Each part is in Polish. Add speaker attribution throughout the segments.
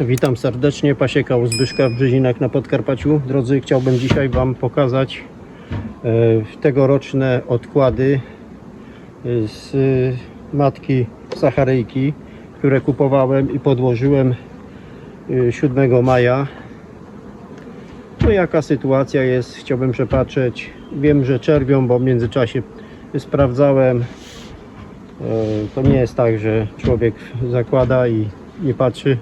Speaker 1: Witam serdecznie, Pasieka u Zbyszka w Brzezinach na Podkarpaciu. Drodzy, chciałbym dzisiaj Wam pokazać e, tegoroczne odkłady e, z e, matki Sacharyjki, które kupowałem i podłożyłem e, 7 maja. No jaka sytuacja jest, chciałbym przepatrzeć. Wiem, że czerwią, bo w międzyczasie sprawdzałem. E, To nie jest tak, że człowiek zakłada i nie patrzy.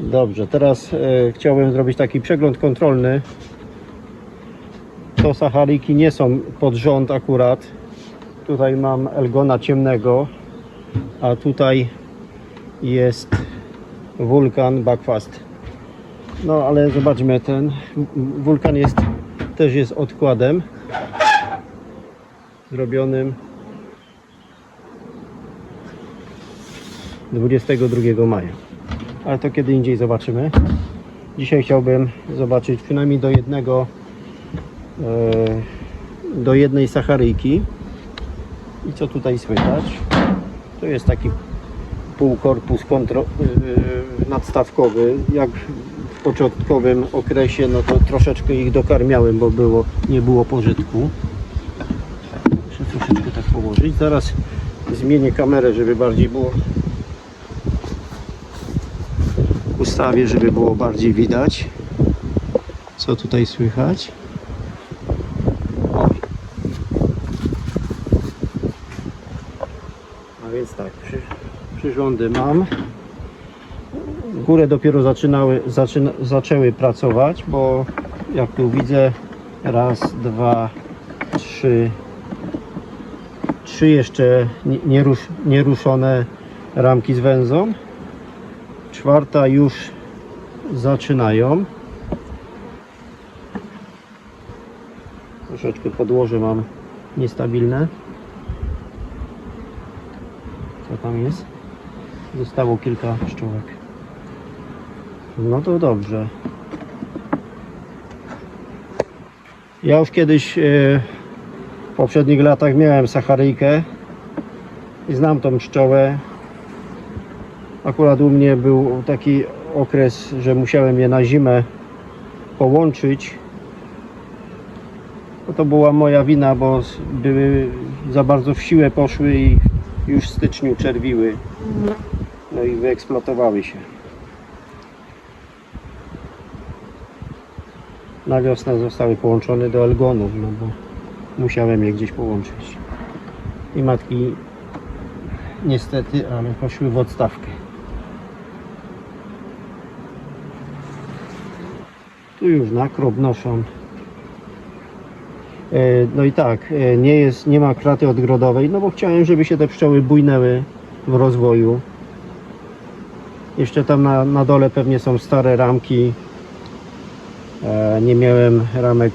Speaker 1: Dobrze, teraz e, chciałbym zrobić taki przegląd kontrolny. To Sachariki nie są pod rząd akurat. Tutaj mam Elgona ciemnego, a tutaj jest wulkan Buckfast. No ale zobaczmy ten wulkan jest też jest odkładem zrobionym 22 maja ale to kiedy indziej zobaczymy. Dzisiaj chciałbym zobaczyć przynajmniej do jednego, e, do jednej sacharyjki. I co tutaj słychać? To jest taki półkorpus kontro, e, nadstawkowy. Jak w początkowym okresie, no to troszeczkę ich dokarmiałem, bo było, nie było pożytku. Muszę troszeczkę tak położyć. Zaraz zmienię kamerę, żeby bardziej było ustawię, żeby było bardziej widać co tutaj słychać. A więc tak przy, przyrządy mam. Górę dopiero zaczynały, zaczyna, zaczęły pracować bo jak tu widzę raz, dwa, trzy trzy jeszcze nie- nierusz, nieruszone ramki z węzą czwarta już zaczynają. Troszeczkę podłoże mam niestabilne. Co tam jest? Zostało kilka pszczółek. No to dobrze. Ja już kiedyś e, w poprzednich latach miałem sacharyjkę i znam tą pszczołę. Akurat u mnie był taki okres, że musiałem je na zimę połączyć. To była moja wina, bo były za bardzo w siłę poszły i już w styczniu czerwiły. No i wyeksploatowały się. Na wiosnę zostały połączone do elgonów, no bo musiałem je gdzieś połączyć. I matki niestety, ale poszły w odstawkę. Tu już nakrop noszą. E, No i tak, e, nie, jest, nie ma kraty odgrodowej, no bo chciałem, żeby się te pszczoły bujnęły w rozwoju. Jeszcze tam na, na dole pewnie są stare ramki. E, Nie miałem ramek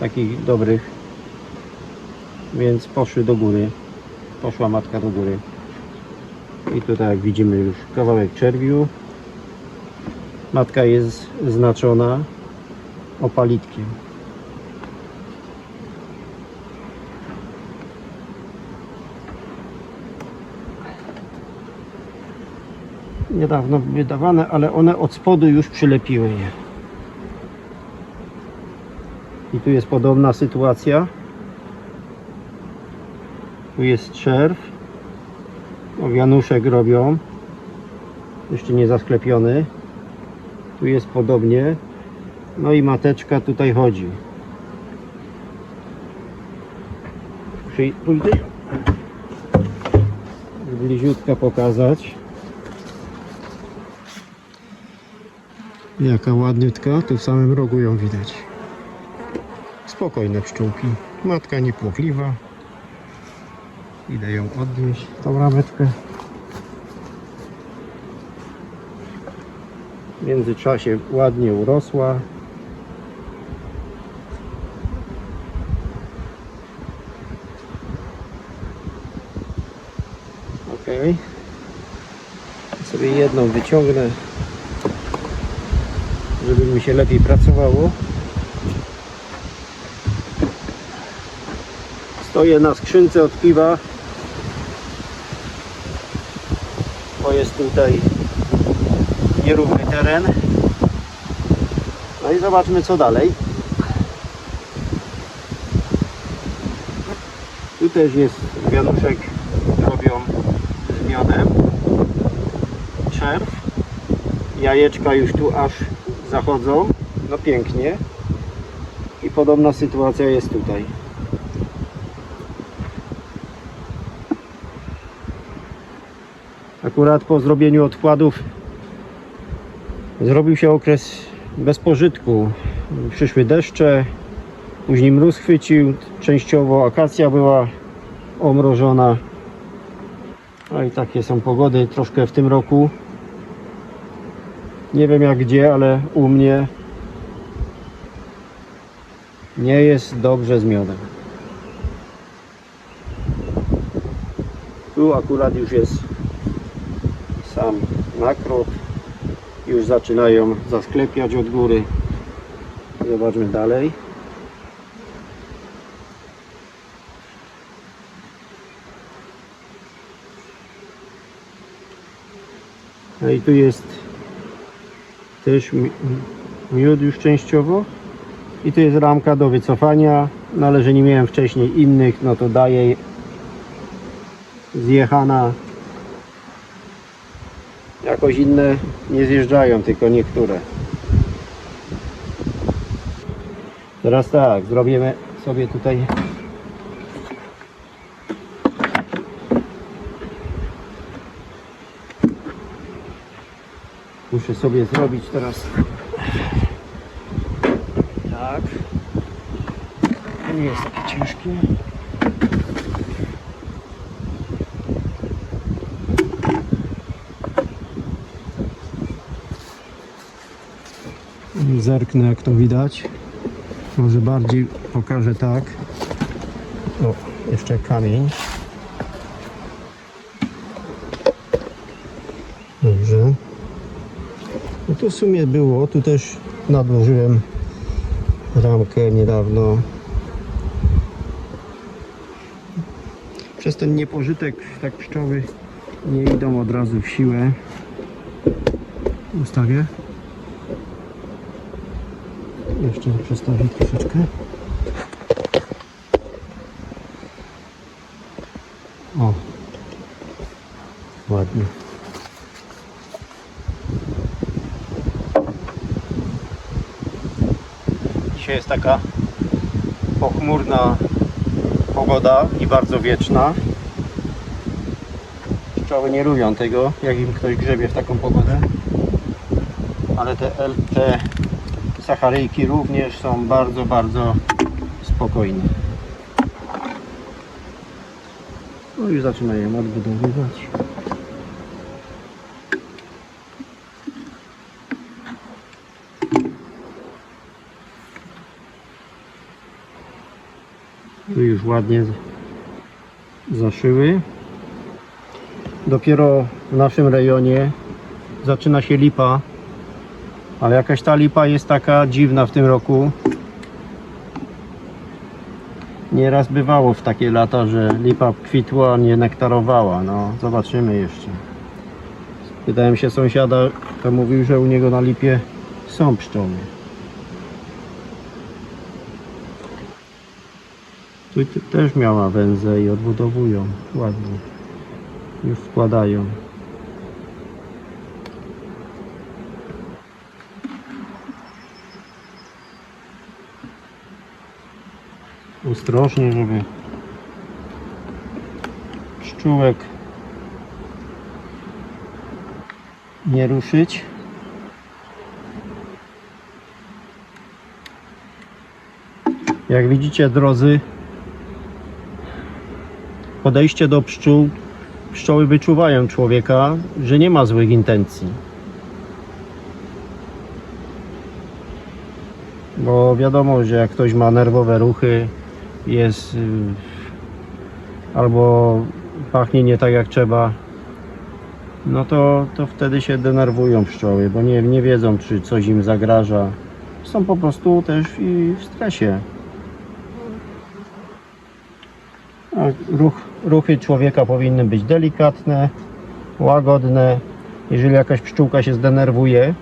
Speaker 1: takich dobrych, więc poszły do góry. Poszła matka do góry. I tutaj jak widzimy już kawałek czerwiu. Matka jest znaczona opalitkiem. Niedawno wydawane, ale one od spodu już przylepiły je. I tu jest podobna sytuacja. Tu jest czerw. O, wianuszek robią. Jeszcze nie zasklepiony. Tu jest podobnie. No i mateczka tutaj chodzi. Pójdę bliziutka pokazać. Jaka ładniutka, tu w samym rogu ją widać. Spokojne pszczółki. Matka niepłochliwa. Idę ją odnieść, tą rameczkę. W międzyczasie ładnie urosła. Ok. Jedną wyciągnę, żeby mi się lepiej pracowało. Stoję na skrzynce od piwa. Bo jest tutaj nierówny teren. No i zobaczmy co dalej. Tu też jest wianuszek, robią z miodem. Czerw. Jajeczka już tu aż zachodzą. No pięknie. I podobna sytuacja jest tutaj. Akurat po zrobieniu odkładów zrobił się okres bez pożytku. Przyszły deszcze, później mróz chwycił, częściowo akacja była omrożona. No i takie są pogody troszkę w tym roku. Nie wiem jak gdzie, ale u mnie nie jest dobrze z miodem. Tu akurat już jest sam nakrot. Już zaczynają zasklepiać od góry. Zobaczmy dalej. No i tu jest też mi- miód już częściowo. I tu jest ramka do wycofania. No ale że nie miałem wcześniej innych, no to daję zjechana. Jakoś inne nie zjeżdżają, tylko niektóre. Teraz tak, zrobimy sobie tutaj Muszę sobie zrobić teraz tak. To nie jest takie ciężkie. Zerknę jak to widać. Może bardziej pokażę tak. O, jeszcze kamień. Dobrze. To w sumie było. Tu też nadłożyłem ramkę niedawno. Przez ten niepożytek tak pszczoły nie idą od razu w siłę. Ustawię. Jeszcze przestawię troszeczkę. O. Ładnie. Dzisiaj jest taka pochmurna pogoda i bardzo wieczna. Pszczoły nie lubią tego, jak im ktoś grzebie w taką pogodę. Ale te, te Sacharyjki również są bardzo, bardzo spokojne. No i zaczynają odbudowywać. Ładnie zaszyły. Dopiero w naszym rejonie zaczyna się lipa ale jakaś ta lipa jest taka dziwna w tym roku. Nieraz bywało w takie lata, że lipa kwitła, nie nektarowała. No, zobaczymy jeszcze. Pytałem się sąsiada, to mówił, że u niego na lipie są pszczoły. Tu też miała węzę i odbudowują ładnie. Już składają. ostrożnie, żeby pszczółek nie ruszyć. Jak widzicie, drodzy, podejście do pszczół, pszczoły wyczuwają człowieka, że nie ma złych intencji. Bo wiadomo, że jak ktoś ma nerwowe ruchy, jest y, albo pachnie nie tak jak trzeba, no to, to wtedy się denerwują pszczoły, bo nie, nie wiedzą, czy coś im zagraża. Są po prostu też i w stresie. A ruch, ruchy człowieka powinny być delikatne, łagodne, jeżeli jakaś pszczółka się zdenerwuje,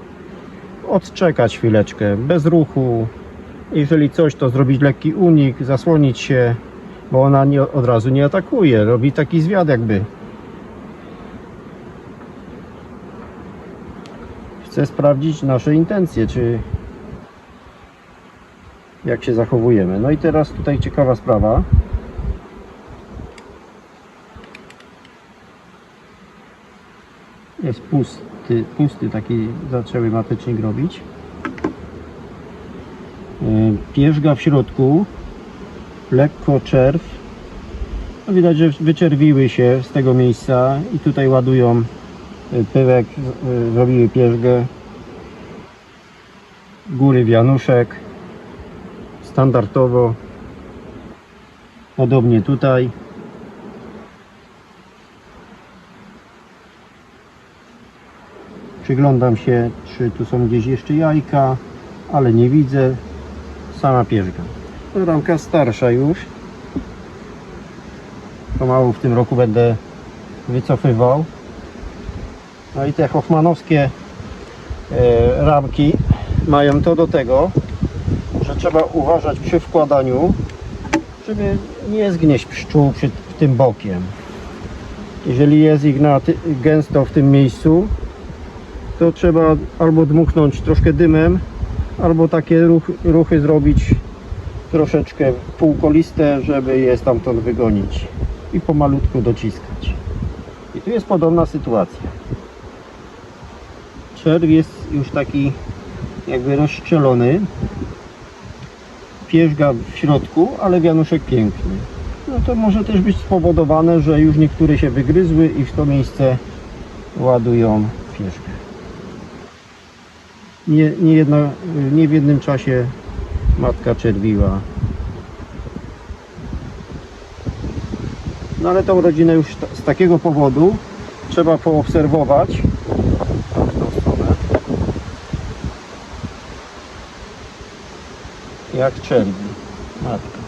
Speaker 1: odczekać chwileczkę, bez ruchu. Jeżeli coś, to zrobić lekki unik, zasłonić się, bo ona nie, od razu nie atakuje, robi taki zwiad jakby. Chcę sprawdzić nasze intencje, czy jak się zachowujemy. No i teraz tutaj ciekawa sprawa. Jest pusty, pusty taki zaczęły matecznik robić. Yy, Pierzga w środku, lekko czerw. No widać, że wyczerwiły się z tego miejsca i tutaj ładują yy, pyłek, yy, zrobiły pierzgę. Góry wianuszek. Standardowo. Podobnie tutaj. Przyglądam się, czy tu są gdzieś jeszcze jajka, ale nie widzę. Sama pierzga. To ramka starsza już. Pomału w tym roku będę wycofywał. No i te hoffmanowskie e, ramki mają to do tego, że trzeba uważać przy wkładaniu, żeby nie zgnieść pszczół przed tym bokiem. Jeżeli jest ich na gęsto w tym miejscu, to trzeba albo dmuchnąć troszkę dymem, albo takie ruch, ruchy zrobić troszeczkę półkoliste, żeby je stamtąd wygonić i pomalutku dociskać. I tu jest podobna sytuacja. Czerw jest już taki jakby rozstrzelony. Pierzga w środku, ale wianuszek piękny. No to może też być spowodowane, że już niektóre się wygryzły i w to miejsce ładują pierzgę. Nie, nie, jedna, nie w jednym czasie matka czerwiła. No ale tą rodzinę już z takiego powodu trzeba poobserwować. Jak czerwi matka.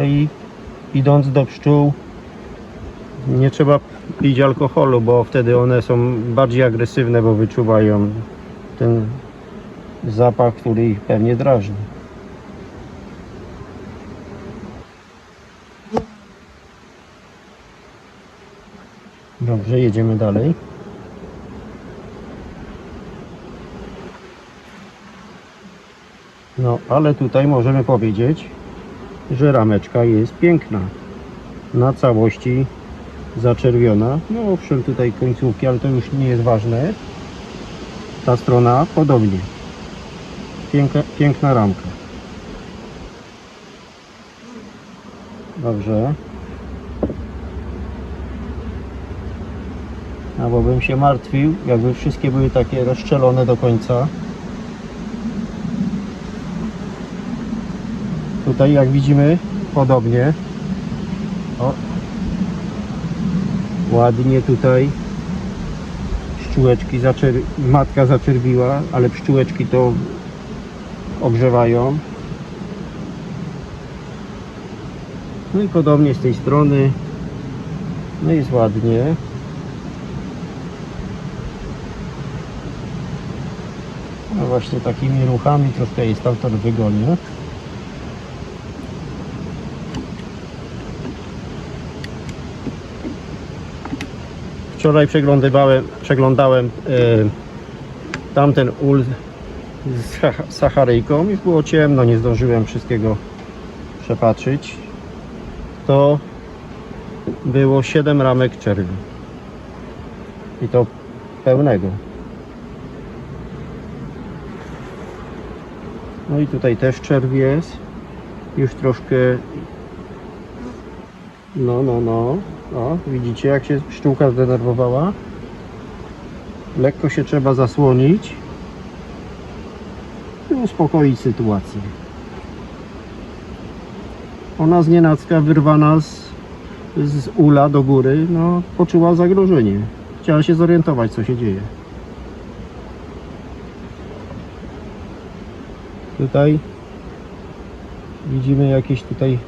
Speaker 1: No i idąc do pszczół nie trzeba pić alkoholu, bo wtedy one są bardziej agresywne, bo wyczuwają ten zapach, który ich pewnie drażni. Dobrze, jedziemy dalej. No, ale tutaj możemy powiedzieć, że rameczka jest piękna. Na całości zaczerwiona. No owszem, tutaj końcówki, ale to już nie jest ważne. Ta strona podobnie. Piękna, piękna ramka. Dobrze. Bo bym się martwił, jakby wszystkie były takie rozstrzelone do końca. Tutaj jak widzimy podobnie. O. Ładnie tutaj pszczółeczki zaczer... matka zaczerwiła, ale pszczółeczki to ogrzewają. No i podobnie z tej strony. No jest ładnie. No właśnie takimi ruchami troszkę jest stamtąd wygonię. Wczoraj przeglądywałem, przeglądałem e, tamten ul z Sach- Sacharyjką. Już było ciemno, nie zdążyłem wszystkiego przepatrzyć. To było 7 ramek czerwi. I to pełnego. No i tutaj też czerw jest. Już troszkę no, no, no. O, widzicie jak się pszczółka zdenerwowała? Lekko się trzeba zasłonić i uspokoić sytuację. ona z nienacka wyrwana z, z ula do góry, no poczuła zagrożenie. Chciała się zorientować co się dzieje. Tutaj widzimy jakieś tutaj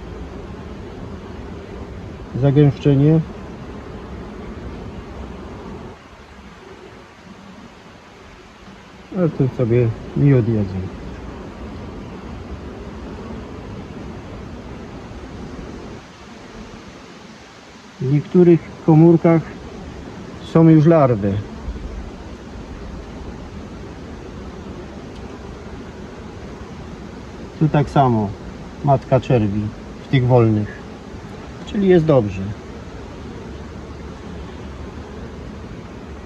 Speaker 1: zagęszczenie. Ale tu sobie miód jedzą. W niektórych komórkach są już larwy. Tu tak samo matka czerwi w tych wolnych. Czyli jest dobrze.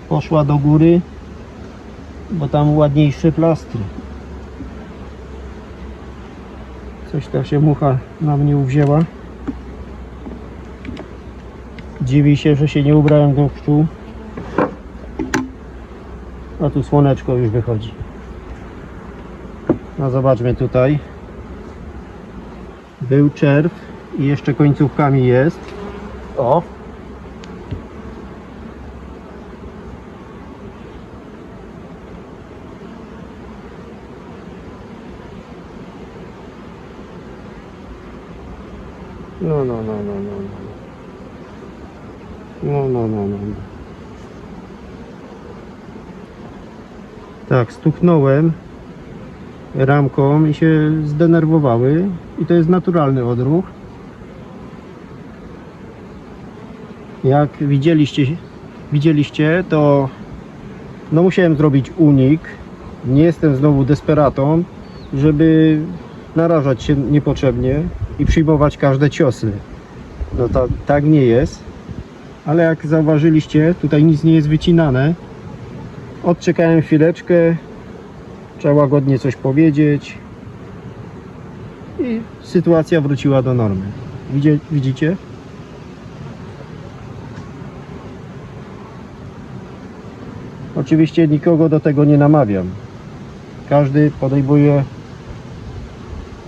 Speaker 1: Poszła do góry, bo tam ładniejsze plastry. Coś tam się mucha na mnie uwzięła. Dziwi się, że się nie ubrałem do pszczół. A tu słoneczko już wychodzi. No zobaczmy tutaj. Był czerw i jeszcze końcówkami jest. O! No, no, no, no, no, no. No, no, no, no. no. Tak, stuknąłem ramką i się zdenerwowały i to jest naturalny odruch. Jak widzieliście, widzieliście to no musiałem zrobić unik. Nie jestem znowu desperatą, żeby narażać się niepotrzebnie i przyjmować każde ciosy. No to tak nie jest. Ale jak zauważyliście, tutaj nic nie jest wycinane. Odczekałem chwileczkę, trzeba łagodnie coś powiedzieć i sytuacja wróciła do normy. Widzicie? Oczywiście nikogo do tego nie namawiam. Każdy podejmuje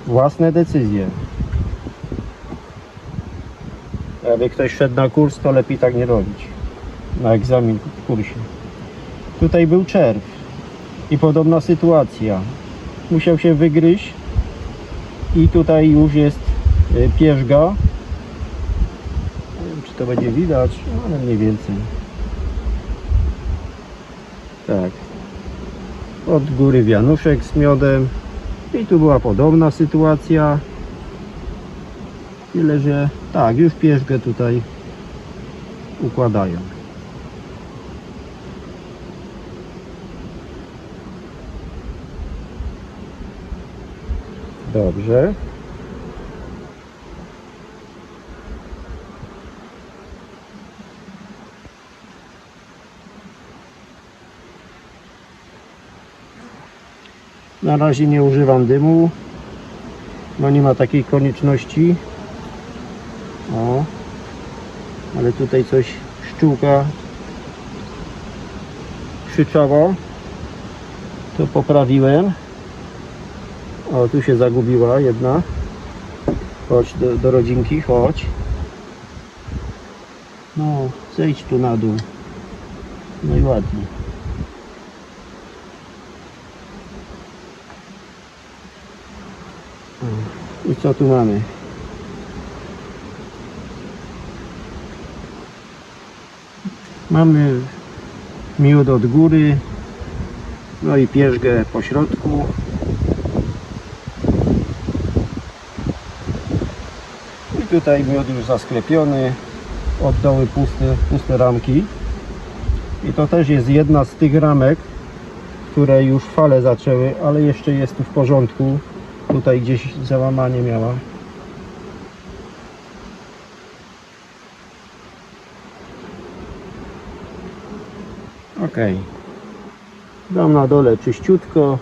Speaker 1: własne decyzje. Jakby ktoś szedł na kurs, to lepiej tak nie robić. Na egzamin w kursie. Tutaj był czerw i podobna sytuacja. Musiał się wygryźć i tutaj już jest y, pierzga. Nie wiem, czy to będzie widać, ale mniej więcej. Tak. Od góry wianuszek z miodem. I tu była podobna sytuacja. Tyle, że tak, już pierzgę tutaj układają. Dobrze. Na razie nie używam dymu. No nie ma takiej konieczności. O. Ale tutaj coś szczółka krzyczało. To poprawiłem. O, tu się zagubiła jedna. Chodź do, do rodzinki, chodź. No, zejdź tu na dół. No i ładnie. I co tu mamy? Mamy miód od góry, no i pierzgę po środku. I tutaj miód już zasklepiony, od dołu puste, puste ramki. I to też jest jedna z tych ramek, które już fale zaczęły, ale jeszcze jest tu w porządku. Tutaj gdzieś załamanie miała. Ok. Dam na dole czyściutko.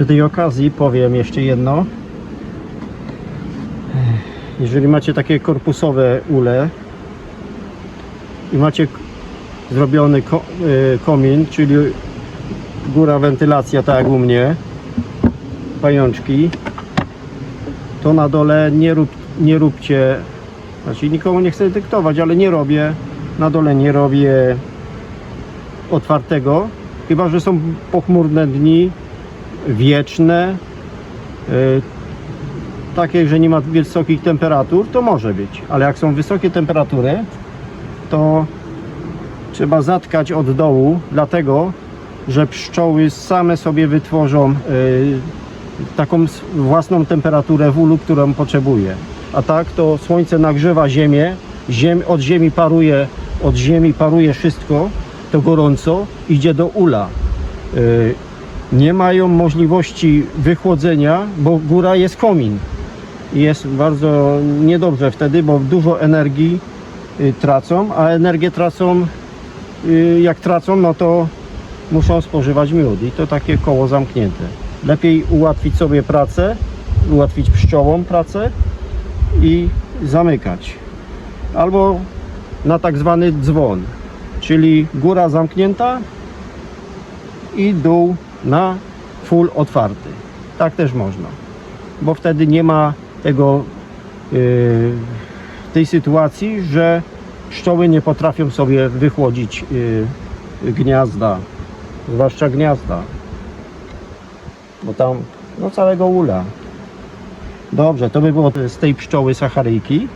Speaker 1: Przy tej okazji powiem jeszcze jedno. Jeżeli macie takie korpusowe ule i macie zrobiony y, komin, czyli góra wentylacja, tak jak u mnie, pajączki, to na dole nie, rób, nie róbcie, znaczy nikomu nie chcę dyktować, ale nie robię, na dole nie robię otwartego, chyba że są pochmurne dni, wieczne, y, takie, że nie ma wysokich temperatur, to może być, ale jak są wysokie temperatury, to trzeba zatkać od dołu, dlatego, że pszczoły same sobie wytworzą y, taką własną temperaturę w ulu, którą potrzebuje. A tak to słońce nagrzewa ziemię, ziem, od ziemi paruje, od ziemi paruje wszystko, to gorąco idzie do ula. Nie mają możliwości wychłodzenia, bo góra jest komin. I jest bardzo niedobrze wtedy, bo dużo energii y, tracą, a energię tracą, y, jak tracą, no to muszą spożywać miód i to takie koło zamknięte. Lepiej ułatwić sobie pracę, ułatwić pszczołom pracę i zamykać. Albo na tak zwany dzwon, czyli góra zamknięta i dół na full otwarty. Tak też można, bo wtedy nie ma tego yy, tej sytuacji, że pszczoły nie potrafią sobie wychłodzić yy, gniazda, zwłaszcza gniazda, bo tam no całego ula. Dobrze, to by było z tej pszczoły sacharyjki.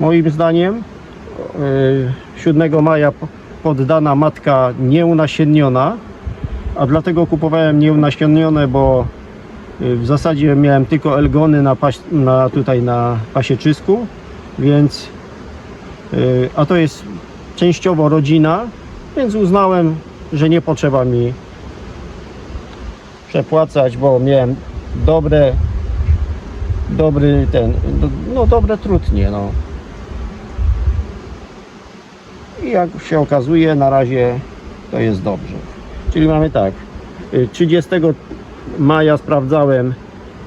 Speaker 1: Moim zdaniem yy, 7 maja po- poddana matka nieunasienniona, a dlatego kupowałem nieunasiennione, bo y, w zasadzie miałem tylko elgony na, paś, na tutaj na pasieczysku, więc y, a to jest częściowo rodzina, więc uznałem, że nie potrzeba mi przepłacać, bo miałem dobre dobry ten, no dobre trudnie, no. I jak się okazuje, na razie to jest dobrze. Czyli mamy tak, y, 30 maja sprawdzałem,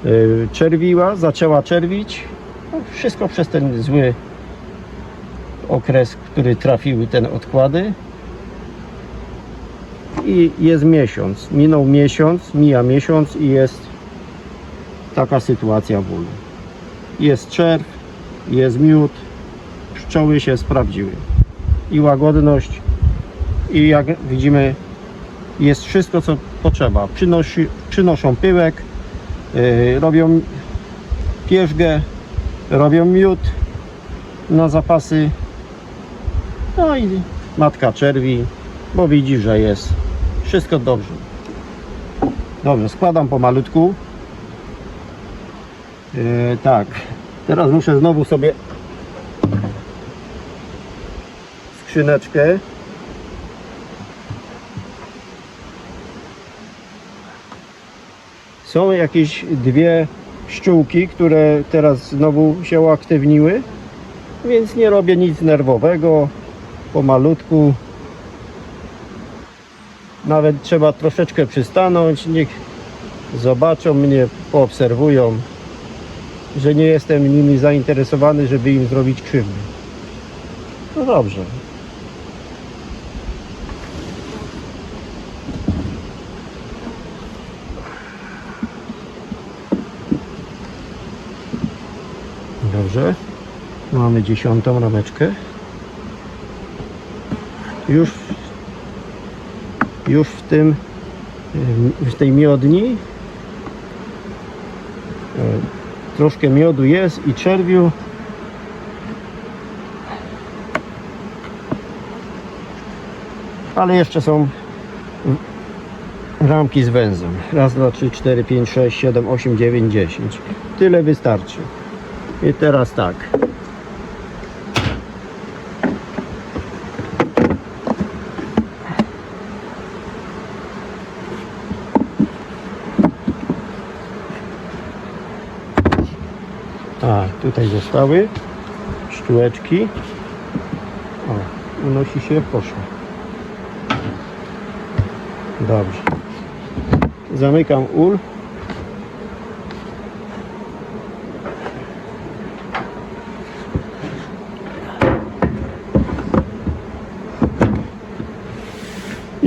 Speaker 1: y, czerwiła, zaczęła czerwić. No, wszystko przez ten zły okres, który trafiły ten odkłady. I jest miesiąc. Minął miesiąc, mija miesiąc i jest taka sytuacja w ulu. Jest czerw, jest miód, pszczoły się sprawdziły. I łagodność, i jak widzimy, jest wszystko, co potrzeba. Przynosi, przynoszą pyłek, yy, robią pierzgę, robią miód na zapasy. No i matka czerwi, bo widzi, że jest wszystko dobrze. Dobrze, składam pomalutku. Yy, tak, teraz muszę znowu sobie skrzyneczkę Są jakieś dwie pszczółki, które teraz znowu się uaktywniły, więc nie robię nic nerwowego, pomalutku. Nawet trzeba troszeczkę przystanąć, niech zobaczą mnie, poobserwują, że nie jestem nimi zainteresowany, żeby im zrobić krzywdę. No dobrze. Dobrze. Mamy dziesiątą rameczkę. Już, już w tym, w tej miodni e, troszkę miodu jest i czerwiu. Ale jeszcze są ramki z węzłem. Raz, dwa, trzy, cztery, pięć, sześć, siedem, osiem, dziewięć, dziesięć. Tyle wystarczy. I teraz tak. A, tutaj zostały sztułeczki. O, unosi się, poszło. Dobrze. Zamykam ul.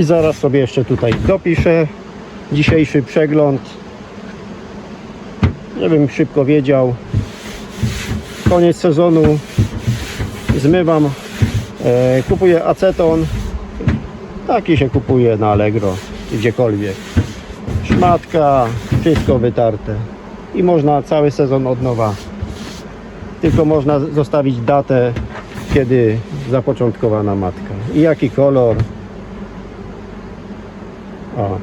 Speaker 1: I zaraz sobie jeszcze tutaj dopiszę dzisiejszy przegląd. Żebym szybko wiedział. Koniec sezonu. Zmywam. E, kupuję aceton. Taki się kupuje na Allegro. Gdziekolwiek. Szmatka. Wszystko wytarte. I można cały sezon od nowa. Tylko można zostawić datę, kiedy zapoczątkowana matka. I jaki kolor. O.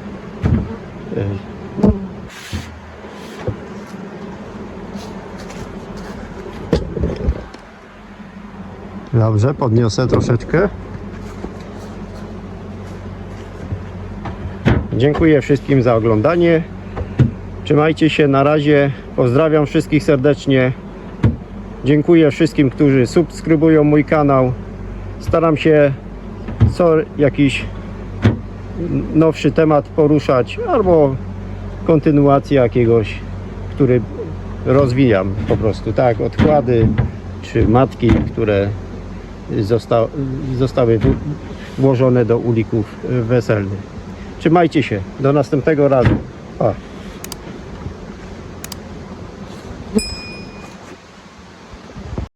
Speaker 1: Dobrze, podniosę troszeczkę. Dziękuję wszystkim za oglądanie. Trzymajcie się na razie. Pozdrawiam wszystkich serdecznie. Dziękuję wszystkim, którzy subskrybują mój kanał. Staram się co jakiś nowszy temat poruszać albo kontynuację jakiegoś, który rozwijam po prostu, tak, odkłady czy matki, które zosta zostały włożone do ulików weselnych. Trzymajcie się, do następnego razu. Pa.